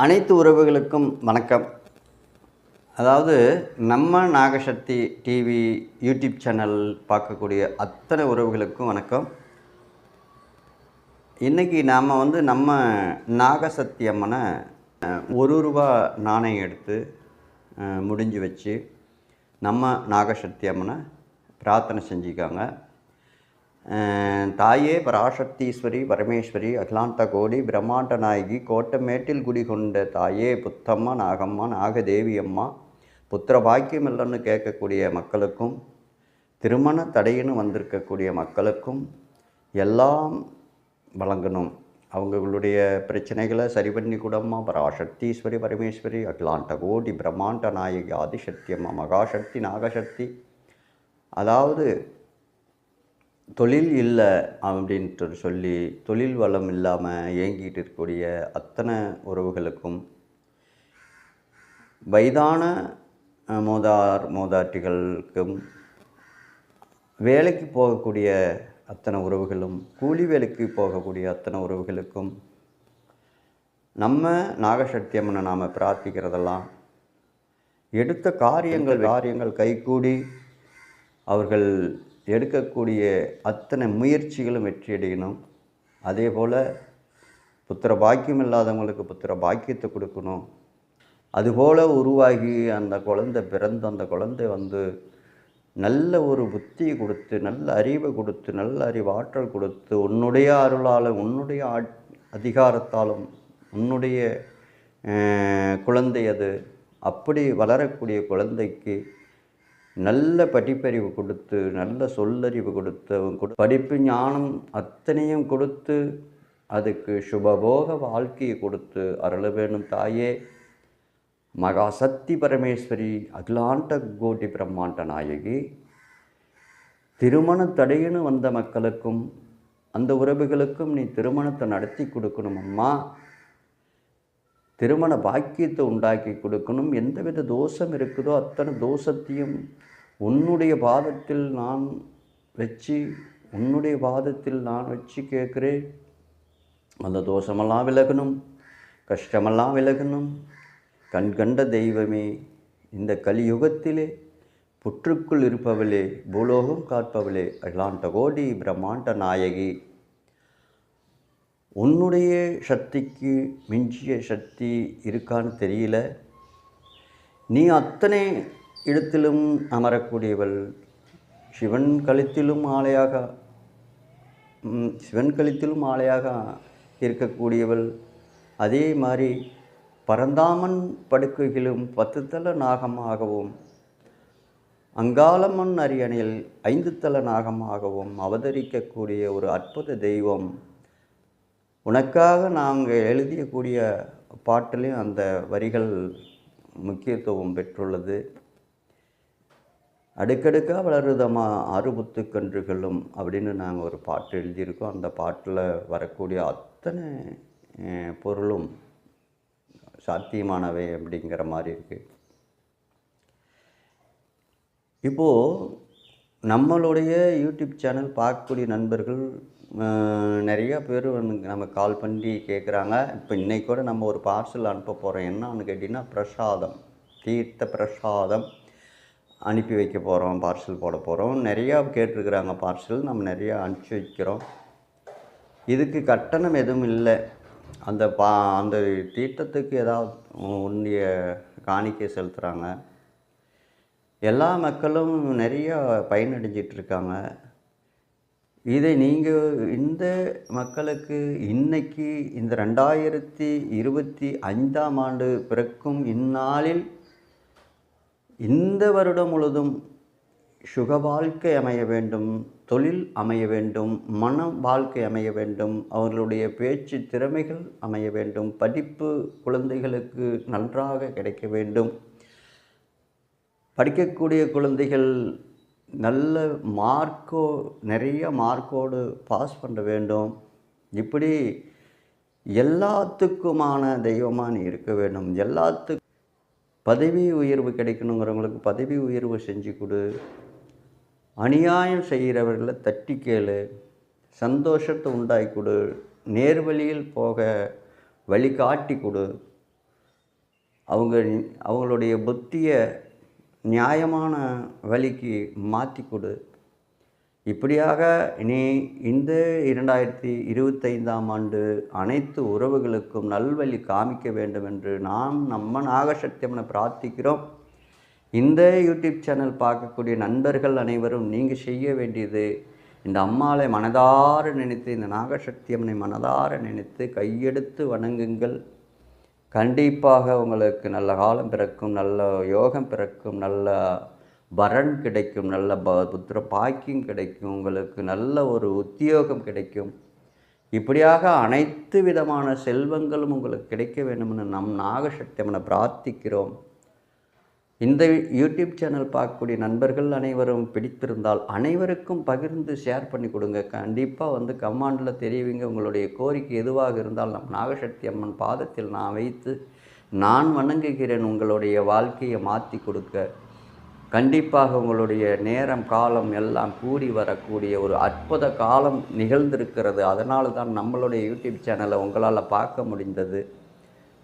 அனைத்து உறவுகளுக்கும் வணக்கம். அதாவது நம்ம நாகசக்தி டிவி யூடியூப் சேனல் பார்க்கக்கூடிய அத்தனை உறவுகளுக்கும் வணக்கம். இன்றைக்கி நாம் வந்து நம்ம நாகசக்தி அம்மனை ஒரு ரூபா நாணயம் எடுத்து முடிஞ்சு வச்சு நம்ம நாகசக்தி அம்மனை பிரார்த்தனை செஞ்சுக்காங்க தாயே பராசக்தீஸ்வரி பரமேஸ்வரி அகிலாந்த கோடி பிரம்மாண்ட நாயகி கோட்டமேட்டில் குடிகொண்ட தாயே புத்தம்மா நாகம்மா நாகதேவி அம்மா புத்திர பாக்கியம் இல்லைன்னு கேட்கக்கூடிய மக்களுக்கும் திருமண தடையின்னு வந்திருக்கக்கூடிய மக்களுக்கும் எல்லாம் வழங்கணும். அவங்களுடைய பிரச்சனைகளை சரி பண்ணி கூடம்மா. பராசக்தீஸ்வரி பரமேஸ்வரி அகிலாண்ட கோடி பிரம்மாண்ட நாயகி ஆதிசக்தி அம்மா மகாசக்தி நாகசக்தி. அதாவது தொழில் இல்லை அப்படின்ட்டு சொல்லி தொழில் வளம் இல்லாமல் இயங்கிட்டு இருக்கக்கூடிய அத்தனை உறவுகளுக்கும் வயதான மோதார் மோதாட்டிகளுக்கும் வேலைக்கு போகக்கூடிய அத்தனை உறவுகளும் கூலி வேலைக்கு போகக்கூடிய அத்தனை உறவுகளுக்கும் நம்ம நாகசக்தி அம்மனை நாம் பிரார்த்திக்கிறதெல்லாம் எடுத்த காரியங்கள் காரியங்கள் கைகூடி அவர்கள் எடுக்கக்கூடிய அத்தனை முயற்சிகளும் வெற்றியடையணும். அதே போல் புத்திர பாக்கியம் இல்லாதவங்களுக்கு புத்திர பாக்கியத்தை கொடுக்கணும். அதுபோல் உருவாகி அந்த குழந்தை பிறந்து அந்த குழந்தை வந்து நல்ல ஒரு புத்தியை கொடுத்து நல்ல அறிவை கொடுத்து நல்ல அறிவாற்றல் கொடுத்து உன்னுடைய அருளாலும் உன்னுடைய ஆட்- அதிகாரத்தாலும் உன்னுடைய குழந்தை அது. அப்படி வளரக்கூடிய குழந்தைக்கு நல்ல படிப்பறிவு கொடுத்து நல்ல சொல்லறிவு கொடுத்தவன் கொடு படிப்பு ஞானம் அத்தனையும் கொடுத்து அதுக்கு சுபபோக வாழ்க்கையை கொடுத்து அருள வேணும் தாயே. மகாசக்தி பரமேஸ்வரி அகிலாண்ட கோட்டி பிரம்மாண்ட நாயகி. திருமண தடையின்னு வந்த மக்களுக்கும் அந்த உறவுகளுக்கும் நீ திருமணத்தை நடத்தி கொடுக்கணும் அம்மா. திருமண பாக்கியத்தை உண்டாக்கி கொடுக்கணும். எந்தவித தோஷம் இருக்குதோ அத்தனை தோஷத்தையும் உன்னுடைய பாதத்தில் நான் வச்சு உன்னுடைய பாதத்தில் நான் வச்சு கேட்குறேன். அந்த தோஷமெல்லாம் விலகணும். கஷ்டமெல்லாம் விலகணும். கண் கண்ட தெய்வமே இந்த கலியுகத்திலே புற்றுக்குள் இருப்பவளே பூலோகம் காப்பவளே அகிலாண்ட கோடி பிரம்மாண்ட நாயகி. உன்னுடைய சக்திக்கு மிஞ்சிய சக்தி இருக்கான்னு தெரியல. நீ அத்தனை இடத்திலும் அமரக்கூடியவள். சிவன் கழுத்திலும் ஆலையாக சிவன் கழுத்திலும் ஆலையாக இருக்கக்கூடியவள். அதே மாதிரி பரந்தாமன் படுக்கையிலும் பத்து தல நாகமாகவும் அங்காளம்மன் அரியணையில் ஐந்து தல நாகமாகவும் அவதரிக்கக்கூடிய ஒரு அற்புத தெய்வம் உனக்காக நாங்கள் எழுதியக்கூடிய பாட்டிலையும் அந்த வரிகள் முக்கியத்துவம் பெற்றுள்ளது. அடுக்கடுக்காக வளருதம்மா அறுபத்து கன்றுகளும் அப்படின்னு நாங்கள் ஒரு பாட்டு எழுதியிருக்கோம். அந்த பாட்டில் வரக்கூடிய அத்தனை பொருளும் சாத்தியமானவை அப்படிங்கிற மாதிரி இருக்குது இப்போது நம்மளுடைய யூடியூப் சேனல் பார்க்கக்கூடிய நண்பர்கள் நிறைய பேர் வந்து நம்ம கால் பண்ணி கேட்குறாங்க இப்போ இன்னைக்கு கூட நம்ம ஒரு பார்சல் அனுப்ப போகிறோம் என்னன்னு கேட்டிங்கன்னா பிரசாதம் தீர்த்த பிரசாதம் அனுப்பி வைக்க போகிறோம் பார்சல் போட போகிறோம் நிறையா கேட்டிருக்கிறாங்க பார்சல் நம்ம நிறையா அனுப்பிச்சி வைக்கிறோம். இதுக்கு கட்டணம் எதுவும் இல்லை. அந்த பா அந்த தீர்த்தத்துக்கு ஏதாவது உன்னுடைய காணிக்கை செலுத்துகிறாங்க எல்லா மக்களும் நிறையா பயனடைஞ்சிட்டு இருக்காங்க. இதை நீங்கள் இந்த மக்களுக்கு இன்னைக்கு இந்த ரெண்டாயிரத்தி இருபத்தி ஐந்தாம் ஆண்டு பிறக்கும் இந்நாளில் இந்த வருடம் முழுதும் சுக வாழ்க்கை அமைய வேண்டும் தொழில் அமைய வேண்டும் மன வாழ்க்கை அமைய வேண்டும் அவர்களுடைய பேச்சு திறமைகள் அமைய வேண்டும் படிப்பு குழந்தைகளுக்கு நன்றாக கிடைக்க வேண்டும். படிக்கக்கூடிய குழந்தைகள் நல்ல மார்க்கோ நிறைய மார்க்கோடு பாஸ் பண்ண வேண்டும். இப்படி எல்லாத்துக்குமான தெய்வமாக நீ இருக்க வேண்டும். எல்லாத்துக்கும் பதவி உயர்வு கிடைக்கணுங்கிறவங்களுக்கு பதவி உயர்வு செஞ்சு கொடு. அநியாயம் செய்கிறவர்களை தட்டி கேளு. சந்தோஷத்தை உண்டாக்கி கொடு. நேர்வழியில் போக வழிகாட்டி கொடு. அவங்க அவங்களுடைய புத்தியை நியாயமான வழிக்கு மாற்றி கொடு. இப்படியாக நீ இந்த இரண்டாயிரத்தி இருபத்தைந்தாம் ஆண்டு அனைத்து உறவுகளுக்கும் நல்வழி காமிக்க வேண்டும் என்று நாம் நம்ம நாகசக்தியம்மனை பிரார்த்திக்கிறோம். இந்த யூடியூப் சேனல் பார்க்கக்கூடிய நண்பர்கள் அனைவரும் நீங்கள் செய்ய வேண்டியது இந்த அம்மாளை மனதார நினைத்து இந்த நாகசக்தி அம்மனை மனதார நினைத்து கையெடுத்து வணங்குங்கள். கண்டிப்பாக உங்களுக்கு நல்ல காலம் பிறக்கும் நல்ல யோகம் பிறக்கும் நல்ல வரன் கிடைக்கும் நல்ல ப புத்திர பாக்கியம் கிடைக்கும் உங்களுக்கு நல்ல ஒரு உத்தியோகம் கிடைக்கும். இப்படியாக அனைத்து விதமான செல்வங்களும் உங்களுக்கு கிடைக்க வேண்டும்னு நம் நாகசக்தி பிரார்த்திக்கிறோம். இந்த யூடியூப் சேனல் பார்க்கக்கூடிய நண்பர்கள் அனைவரும் பிடித்திருந்தால் அனைவருக்கும் பகிர்ந்து ஷேர் பண்ணி கொடுங்க. கண்டிப்பாக வந்து கமாண்டில் தெரிவிங்க. உங்களுடைய கோரிக்கை எதுவாக இருந்தால் நம் நாகசக்தி அம்மன் பாதத்தில் நான் வைத்து நான் வணங்குகிறேன். உங்களுடைய வாழ்க்கையை மாற்றி கொடுக்க. கண்டிப்பாக உங்களுடைய நேரம் காலம் எல்லாம் கூடி வரக்கூடிய ஒரு அற்புத காலம் நிகழ்ந்திருக்கிறது. அதனால தான் நம்மளுடைய யூடியூப் சேனலை உங்களால் பார்க்க முடிந்தது.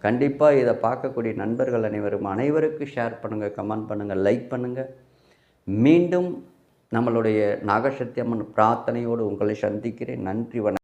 கண்டிப்பாக இதை பார்க்கக்கூடிய நண்பர்கள் அனைவரும் அனைவருக்கு ஷேர் பண்ணுங்கள் கமெண்ட் பண்ணுங்கள் லைக் பண்ணுங்கள் மீண்டும் நம்மளுடைய நாகசத்தியம்மன் பிரார்த்தனையோடு உங்களை சந்திக்கிறேன். நன்றி வணக்கம்.